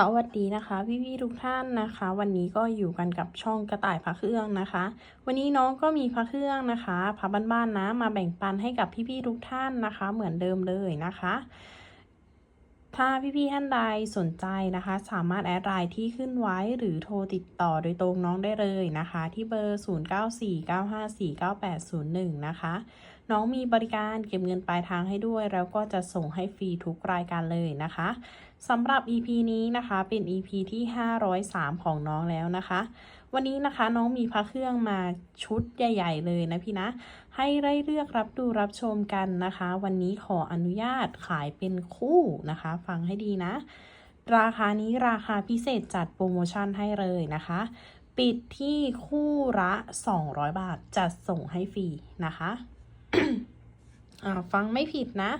สวัสดีนะคะพี่ๆทุกท่านนะคะ วันนี้ก็อยู่กันกับช่องกระต่ายพระเครื่องนะคะ วันนี้น้องก็มีพระเครื่องนะคะพระบ้านๆนะมาแบ่งปันให้กับพี่ๆทุกท่านนะคะ เหมือนเดิมเลยนะคะ ถ้าพี่ๆท่านใดสนใจนะคะ สามารถแอดไลน์ที่ขึ้นไว้หรือโทรติดต่อโดยตรงน้องได้เลยนะคะ ที่เบอร์ 0949549801 นะคะ น้องมีบริการเก็บเงินปลายทางให้ด้วย แล้วก็จะส่งให้ฟรีทุกรายการเลยนะคะ สำหรับ EP นี้นะคะเป็น EP ที่ 503 ของน้องแล้วนะคะ วันนี้นะคะน้องมีพระเครื่องมาชุดใหญ่ ๆ เลยนะพี่นะ ให้ได้เลือกรับดูรับชมกันนะคะ วันนี้ขออนุญาตขายเป็นคู่นะคะ ฟังให้ดีนะ ราคานี้ราคาพิเศษจัดโปรโมชั่นให้เลยนะคะ ปิดที่คู่ละ 200 บาทจัดส่งให้ฟรีนะคะฟังไม่ผิดนะ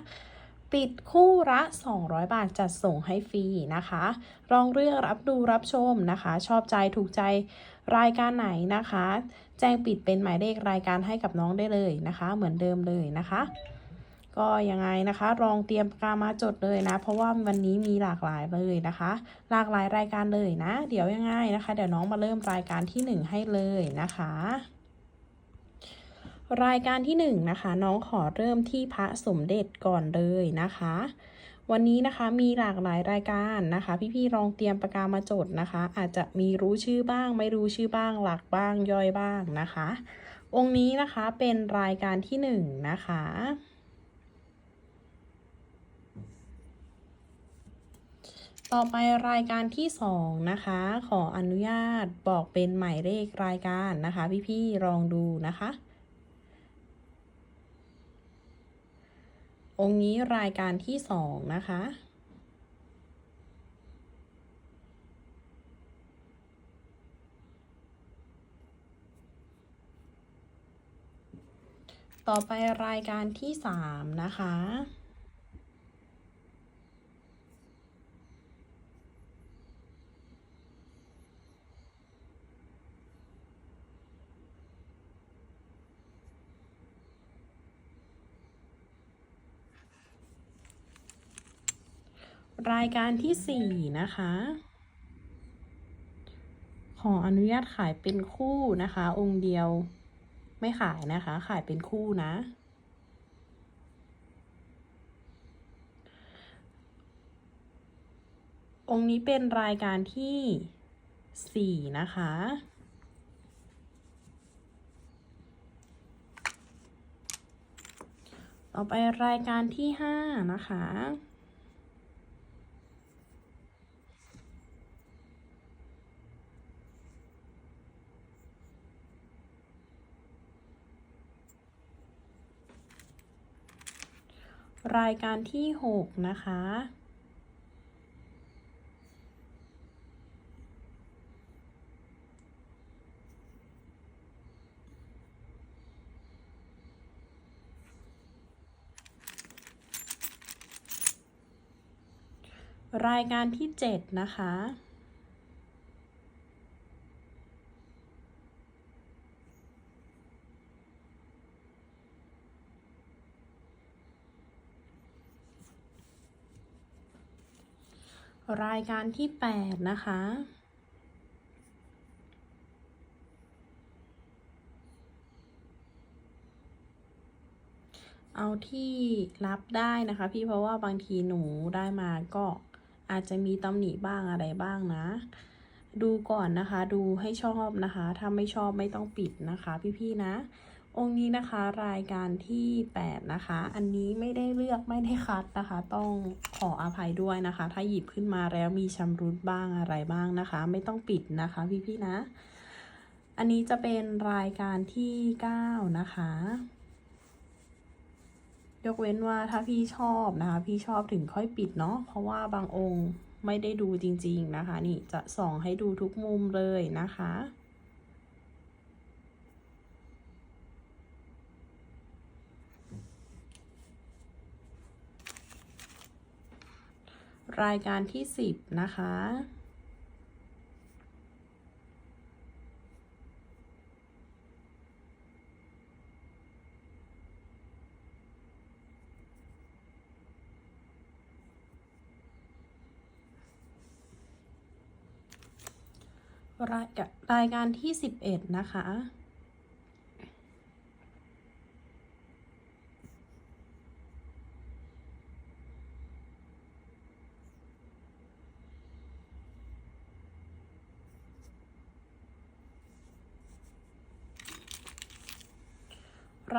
ปิดคู่ละ 200 บาทจัดส่งให้ฟรีนะคะลองเลือกรับดูรับชมนะคะ ชอบใจถูกใจรายการไหนนะคะ แจ้งปิดเป็นหมายเลขรายการให้กับน้องได้เลยนะคะ เหมือนเดิมเลยนะคะ ก็ยังไงนะคะลองเตรียมปากกามาจดเลยนะ เพราะว่าวันนี้มีหลากหลายเลยนะคะ หลากหลายรายการเลยนะ เดี๋ยวยังไงนะคะ เดี๋ยวน้องมาเริ่มรายการที่ 1 ให้เลยนะคะ รายการที่1นนะคะน้องขอเริ่มที่พระสมเด็จก่อนเลยนะคะ วันนี้นะคะมีหลากหลายรายการนะคะ พี่ๆลองเตรียมปากกามาจดนะคะ อาจจะมีรู้ชื่อบ้าง ไม่รู้ชื่อบ้าง หลักบ้างย่อยบ้างนะคะ องค์นี้นะคะเป็นรายการที่1นนะคะต่อไปรายการที่ 2 นะคะ ขออนุญาตบอกเป็นหมายเลขรายการนะคะ พี่ๆลองดูนะคะ องค์นี้รายการที่สองนะคะ ต่อไปรายการที่สามนะคะ รายการที่สี่นะคะ ขออนุญาตขายเป็นคู่นะคะ องค์เดียวไม่ขายนะคะ ขายเป็นคู่นะ องค์นี้เป็นรายการที่สี่นะคะต่อไปรายการที่ห้านะคะ รายการที่หกนะคะ รายการที่เจ็ดนะคะ รายการที่แปดนะคะ เอาที่รับได้นะคะ พี่เพราะว่าบางทีหนูได้มาก็อาจจะมีตำหนิบ้างอะไรบ้างนะ ดูก่อนนะคะ ดูให้ชอบนะคะ ถ้าไม่ชอบไม่ต้องปิดนะคะ พี่ๆนะ องค์นี้นะคะรายการที่ 8 นะคะ อันนี้ไม่ได้เลือกไม่ได้คัดนะคะ ต้องขออภัยด้วยนะคะ ถ้าหยิบขึ้นมาแล้วมีชำรุดบ้างอะไรบ้างนะคะ ไม่ต้องปิดนะคะพี่ๆนะ อันนี้จะเป็นรายการที่ 9 นะคะ ยกเว้นว่าถ้าพี่ชอบนะคะ พี่ชอบถึงค่อยปิดเนาะเพราะว่าบางองค์ไม่ได้ดูจริง ๆนะคะ นี่จะส่องให้ดูทุกมุมเลยนะคะ รายการที่ 10 นะคะ รายกะรายการที่สิบเอ็ดนะคะ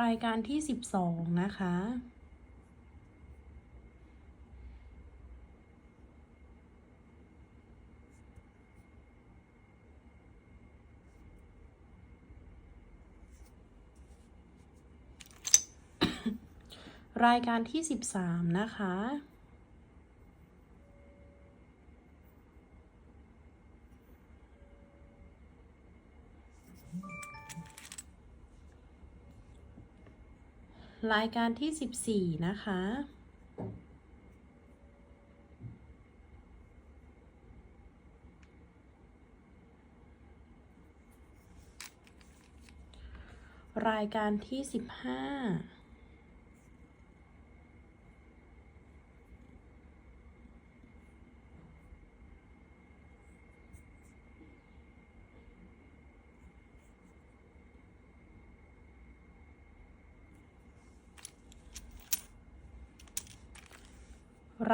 รายการที่สิบสองนะคะ รายการที่สิบสามนะคะ รายการที่ 14 นะคะ รายการที่ 15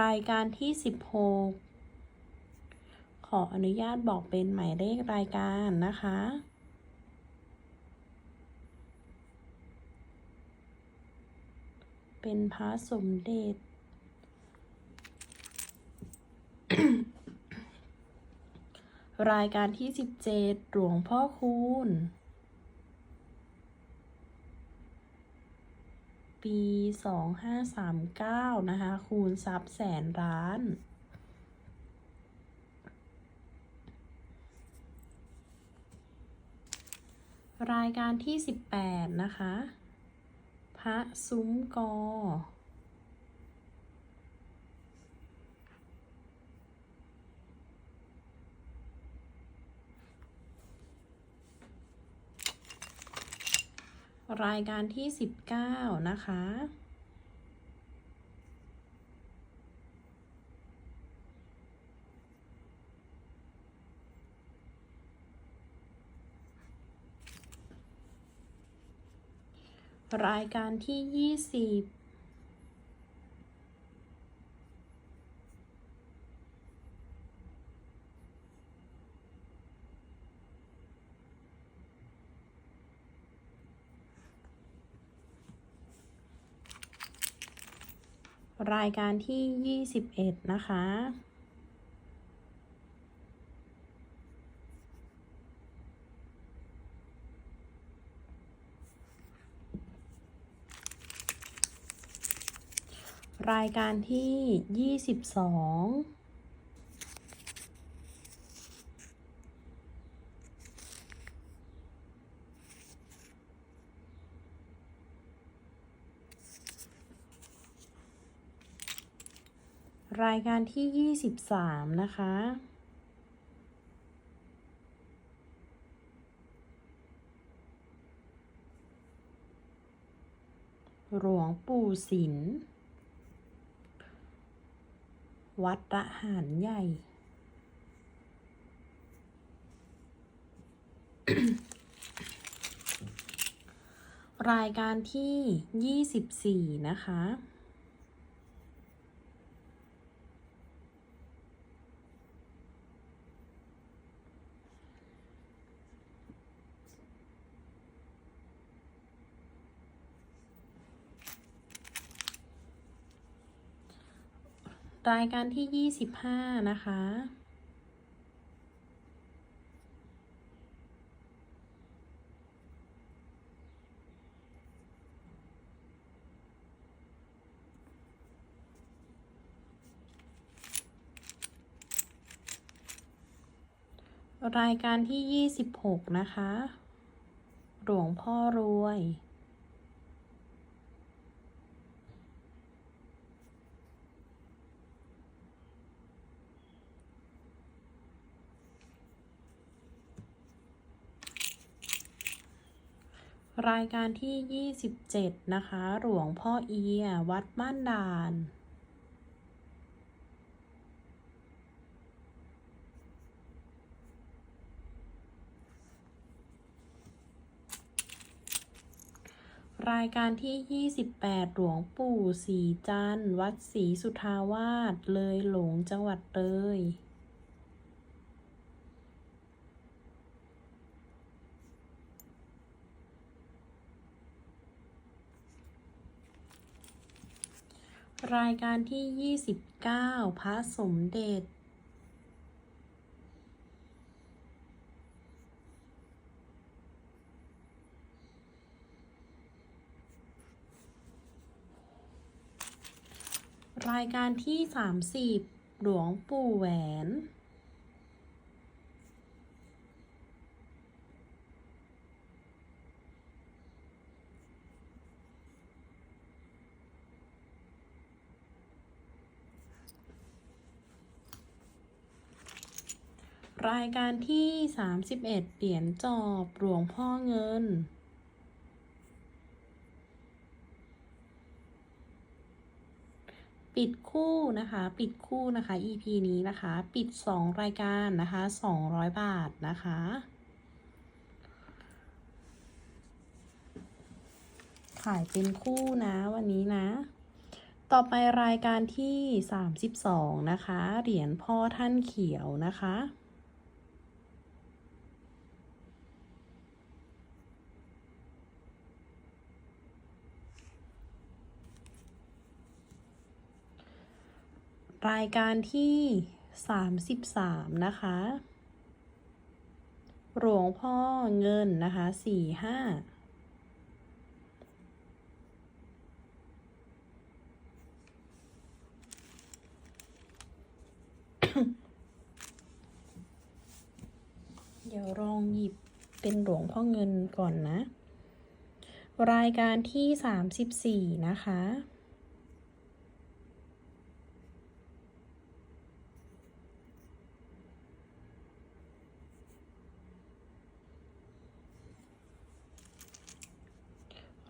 รายการที่สิบหกขออนุญาตบอกเป็นหมายเลขรายการนะคะ เป็นพระสมเด็จ รายการที่สิบเจดหลวงพ่อคูณ ปีสองห้าสามเก้านะคะ คูณทรัพย์แสนล้านรายการที่สิบแปดนะคะ พระซุ้มกอ รายการที่ 19 นะคะ รายการที่ 20 รายการที่ 21 นะคะ รายการที่ 22 รายการที่ยี่สิบสามนะคะ หลวงปู่ศิลวัดระหารใหญ่ รายการที่ยี่สิบสี่นะคะ รายการที่ยี่สิบห้านะคะ รายการที่ยี่สิบหกนะคะ หลวงพ่อรวย รายการที่ 27 นะคะ หลวงพ่อเอีย วัดบ้านดานรายการที่ 28 หลวงปู่ศรีจันทร์วัดศรีสุทาวาส เลยหลงจังหวัดเลย รายการที่ 29 พระสมเด็จ รายการที่ 30 หลวงปู่แหวน รายการที่ 31 เหรียญจอบหลวงพ่อเงิน ปิดคู่นะคะ ปิดคู่นะคะ EP นี้นะคะ ปิด 2 รายการนะคะ 200 บาทนะคะขายเป็นคู่นะวันนี้นะ ต่อไปรายการที่ 32 นะคะ เหรียญพ่อท่านเขียวนะคะ รายการที่ 33 นะคะ หลวงพ่อเงินนะคะ45เดี๋ยวลองหยิบเป็นหลวงพ่อเงินก่อนนะ รายการที่ 34 นะคะ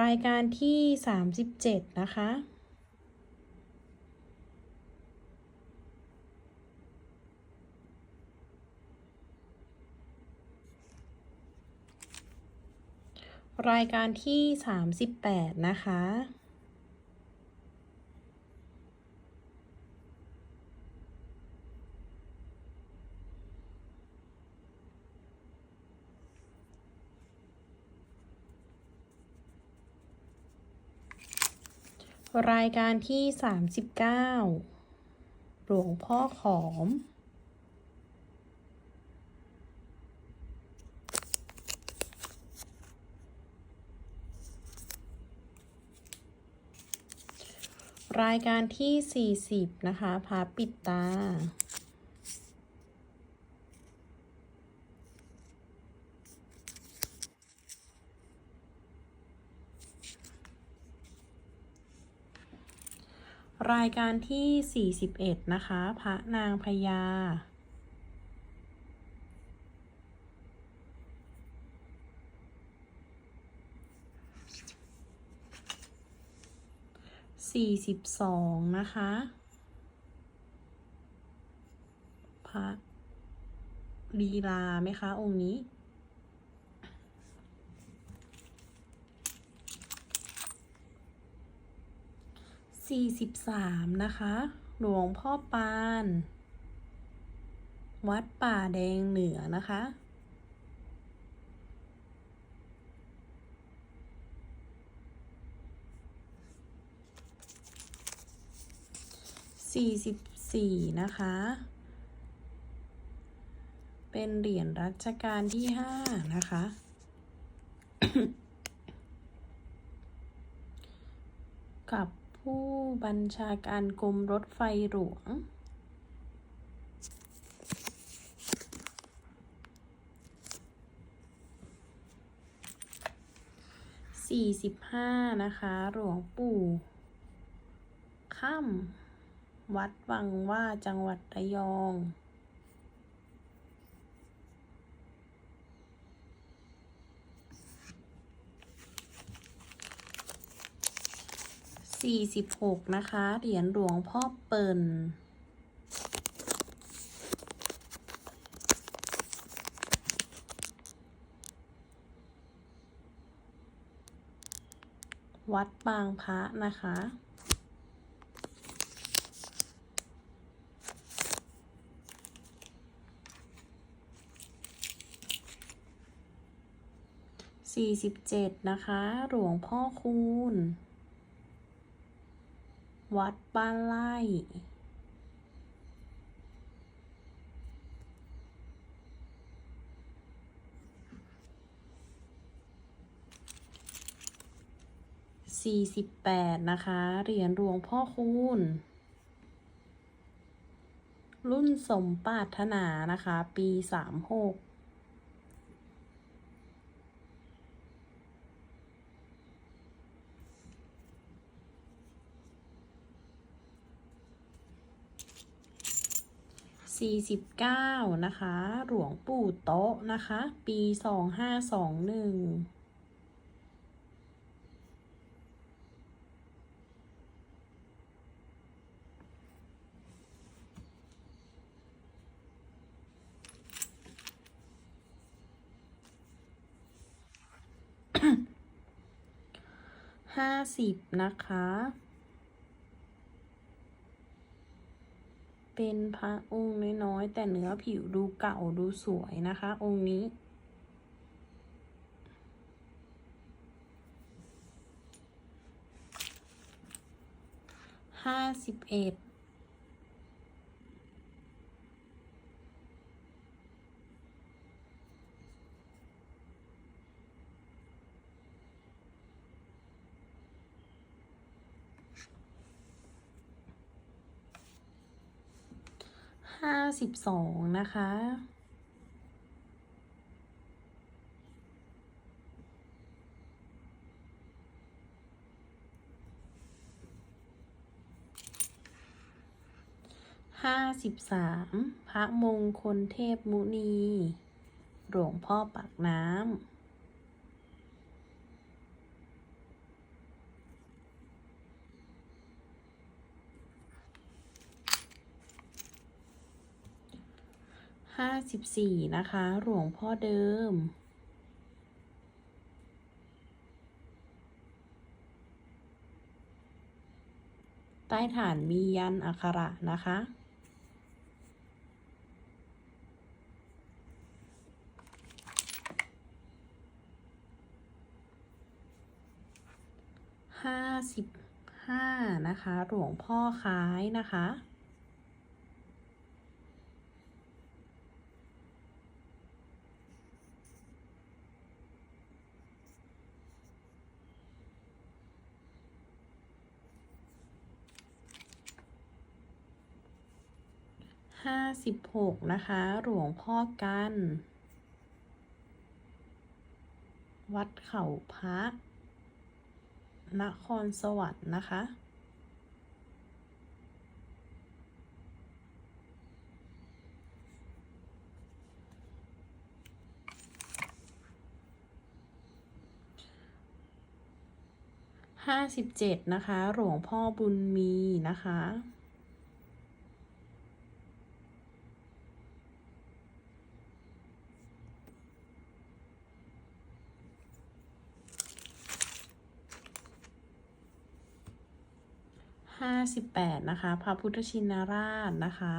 รายการที่ 37 นะคะ รายการที่ 38 นะคะ รายการที่ 39 หลวงพ่อขอม รายการที่ 40 นะคะพาปิดตา รายการที่ 41 นะคะ พระนางพญา42นะคะ พระลีลาไหมคะ องค์นี้ 43 นะคะ หลวงพ่อปาน วัดป่าแดงเหนือนะคะ 44 นะคะ เป็นเหรียญรัชกาลที่ 5 นะคะกับ ผู้บัญชาการกรมรถไฟหลวง สี่สิบห้านะคะ หลวงปู่ค่ำวัดวังว่าจังหวัดระยอง สี่สิบหกนะคะ เหรียญหลวงพ่อเปิ่นวัดบางพระนะคะสี่สิบเจ็ดนะคะ หลวงพ่อคูณ วัดบ้านไร่สี่สิบแปดนะคะ เหรียญหลวงพ่อคูณ รุ่นสมปรารถนานะคะ ปีสามหก สี่สิบเก้านะคะ หลวงปู่โต๊ะนะคะ ปีสองห้าสองหนึ่งห้าสิบนะคะ เป็นพระองค์น้อยๆ แต่เนื้อผิวดูเก่าดูสวยนะคะ องค์นี้ ห้าสิบเอ็ด ห้าสิบสองนะคะ ห้าสิบสามพระมงคลเทพมุนี หลวงพ่อปากน้ำ ห้าสิบสี่นะคะ หลวงพ่อเดิม ใต้ฐานมียันอักขระนะคะห้าสิบห้านะคะ หลวงพ่อคล้ายนะคะ ห้าสิบหกนะคะ หลวงพ่อกัน วัดเขาพระนครสวรรค์นะคะ ห้าสิบเจ็ดนะคะ หลวงพ่อบุญมีนะคะ ห้าสิบแปดนะคะ พระพุทธชินราชนะคะ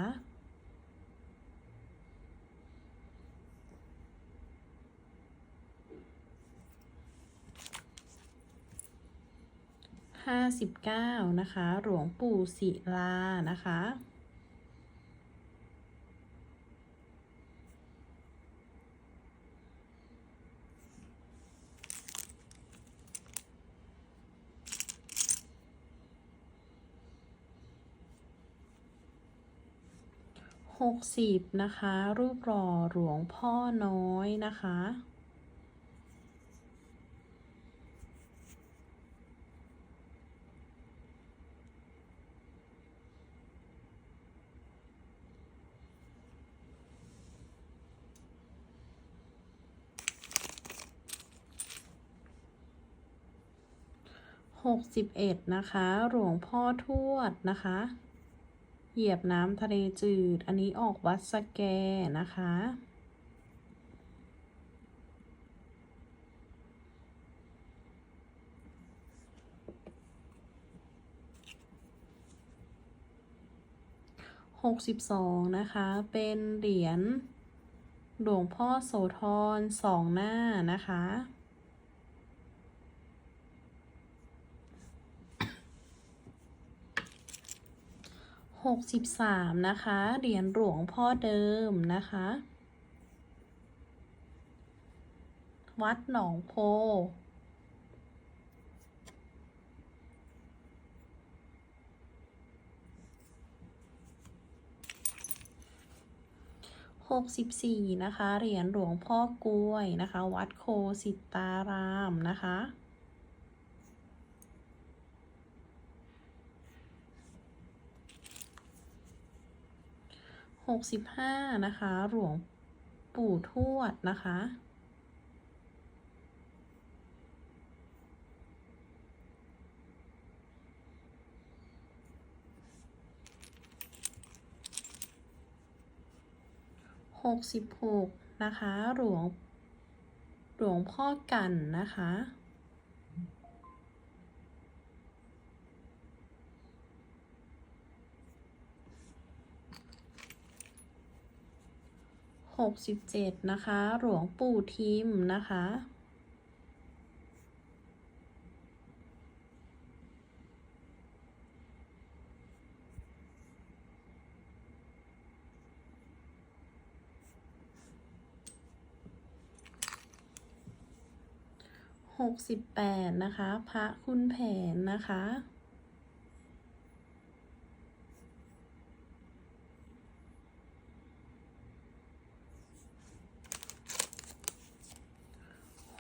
ห้าสิบเก้านะคะ หลวงปู่ศิลานะคะ สิบนะคะ รูปหล่อหลวงพ่อน้อยนะคะ หกสิบเอ็ดนะคะ หลวงพ่อทวดนะคะ เหยียบน้ำทะเลจืด อันนี้ออกวัดสแกนะคะ หกสิบสองนะคะ เป็นเหรียญหลวงพ่อโสธรสองหน้านะคะ หกสิบสามนะคะ เหรียญหลวงพ่อเดิมนะคะ วัดหนองโพหกสิบสี่นะคะ เหรียญหลวงพ่อกล้วยนะคะ วัดโคสิตารามนะคะ หกสิบห้านะคะ หลวงปู่ทวดนะคะหกสิบหกนะคะ หลวง หลวงพ่อกันนะคะ หกสิบเจ็ดนะคะ หลวงปู่ทิมนะคะหกสิบแปดนะคะ พระคุณแผนนะคะ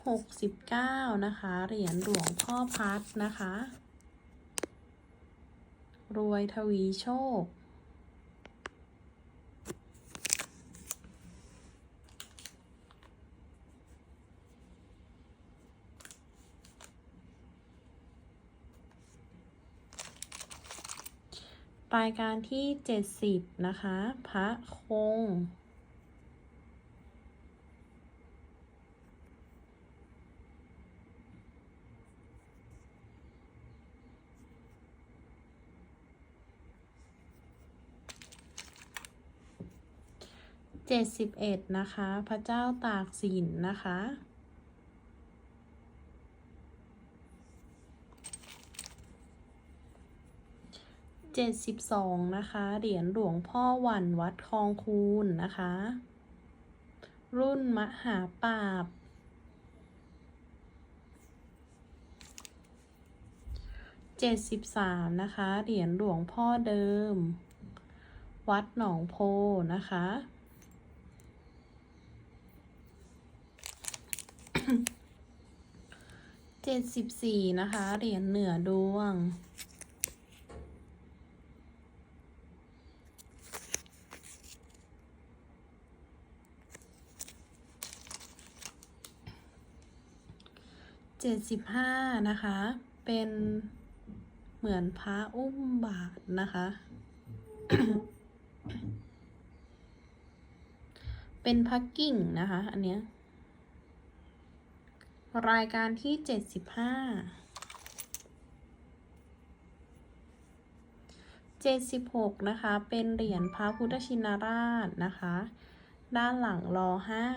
หกสิบเก้านะคะ เหรียญหลวงพ่อพัดนะคะ รวยทวีโชค รายการที่เจ็ดสิบนะคะ พระคง เจ็ดสิบเอ็ดนะคะ พระเจ้าตากสินนะคะ เจ็ดสิบสองนะคะ เหรียญหลวงพ่อวันวัดคลองคูนนะคะ รุ่นมหาปราบเจ็ดสิบสามนะคะ เหรียญหลวงพ่อเดิม วัดหนองโพนะคะ เจ็ดสิบสี่นะคะ เหรียญเหนือดวง เจ็ดสิบห้านะคะ เป็นเหมือนพระอุ้มบาทนะคะ เป็นพักกิ่งนะคะ อันเนี้ย รายการที่เจ็ดสิบห้าเจ็ดสิบหกนะคะ เป็นเหรียญพระพุทธชินราชนะคะ ด้านหลังรอห้า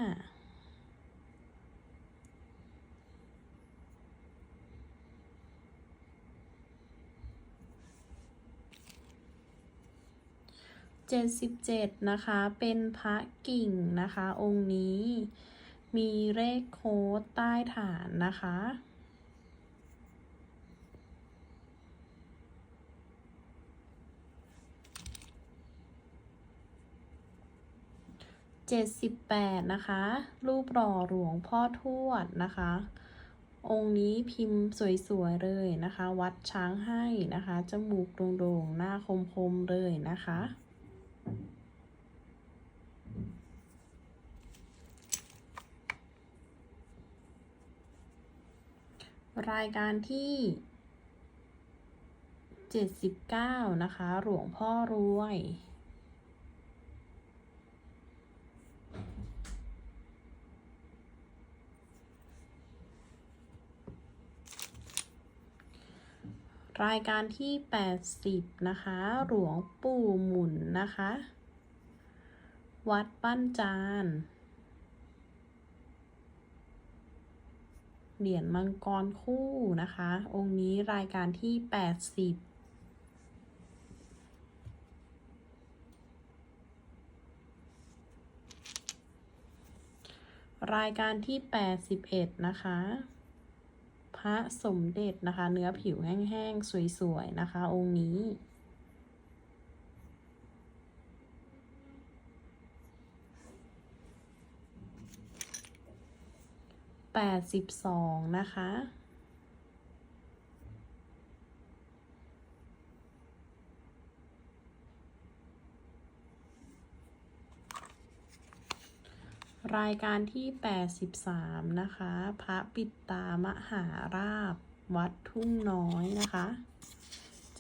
เจ็ดสิบเจ็ดนะคะ เป็นพระกิ่งนะคะ องค์นี้ มีเลขโค้ดใต้ฐานนะคะ เจ็ดสิบแปดนะคะ รูปหล่อหลวงพ่อทวดนะคะ องค์นี้พิมพ์สวยๆเลยนะคะ วัดช้างให้นะคะ จมูกโด่งๆ หน้าคมๆ เลยนะคะ รายการที่ 79 นะคะ หลวงพ่อรวย รายการที่ 80 นะคะ หลวงปู่หมุนนะคะ วัดปั้นจาน เหรียญมังกรคู่นะคะ องค์นี้รายการที่ 80รายการที่ 81 นะคะ พระสมเด็จนะคะ เนื้อผิวแห้งๆ สวย ๆ นะคะ องค์นี้ แปดสิบสองนะคะรายการที่ 83 นะคะ พระปิดตามหาราบ วัดทุ่งน้อยนะคะ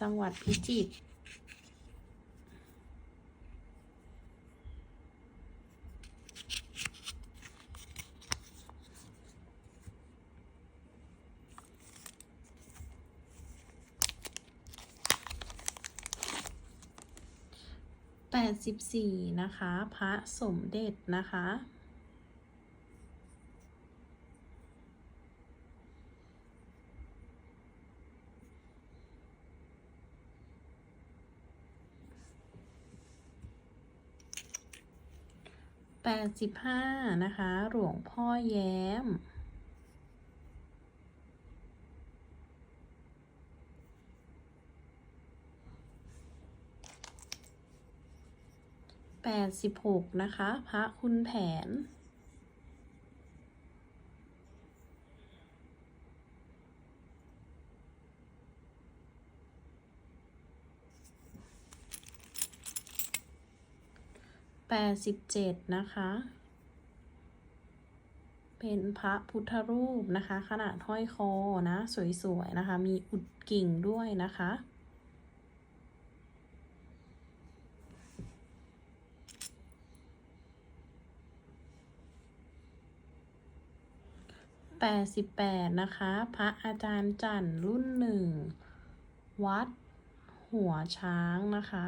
จังหวัดพิจิตร 84 นะคะ พระสมเด็จนะคะ 85 นะคะ หลวงพ่อแย้ม 86 นะคะ พระคุณแผน 87 นะคะ เป็นพระพุทธรูปนะคะ ขนาดห้อยคอนะ สวย ๆ นะคะ มีอุดกิ่งด้วยนะคะ 88 นะคะ พระอาจารย์จันทร์รุ่นหนึ่ง วัด หัวช้างนะคะ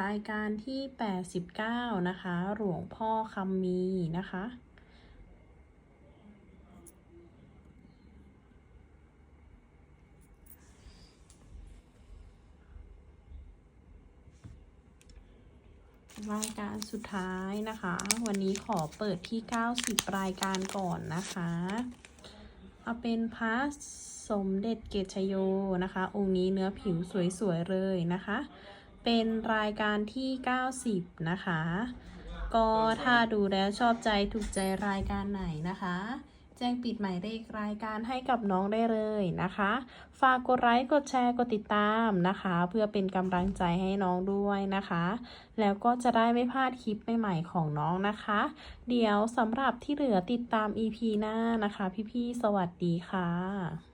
รายการที่ 89 นะคะ หลวงพ่อคำมีนะคะ รายการสุดท้ายนะคะ วันนี้ขอเปิดที่ 90 รายการก่อนนะคะเอาเป็นพระสมเด็จเกตชโยนะคะ องค์นี้เนื้อผิวสวยๆเลยนะคะ เป็นรายการที่ 90 นะคะ ก็ถ้าดูแล้วชอบใจถูกใจรายการไหนนะคะ แจ้งปิดหมายเลขรายการให้กับน้องได้เลยนะคะ ฝากกดไลค์กดแชร์กดติดตามนะคะ เพื่อเป็นกำลังใจให้น้องด้วยนะคะ แล้วก็จะได้ไม่พลาดคลิปใหม่ๆของน้องนะคะ เดี๋ยวสำหรับที่เหลือติดตาม EP หน้านะคะ พี่ๆสวัสดีค่ะ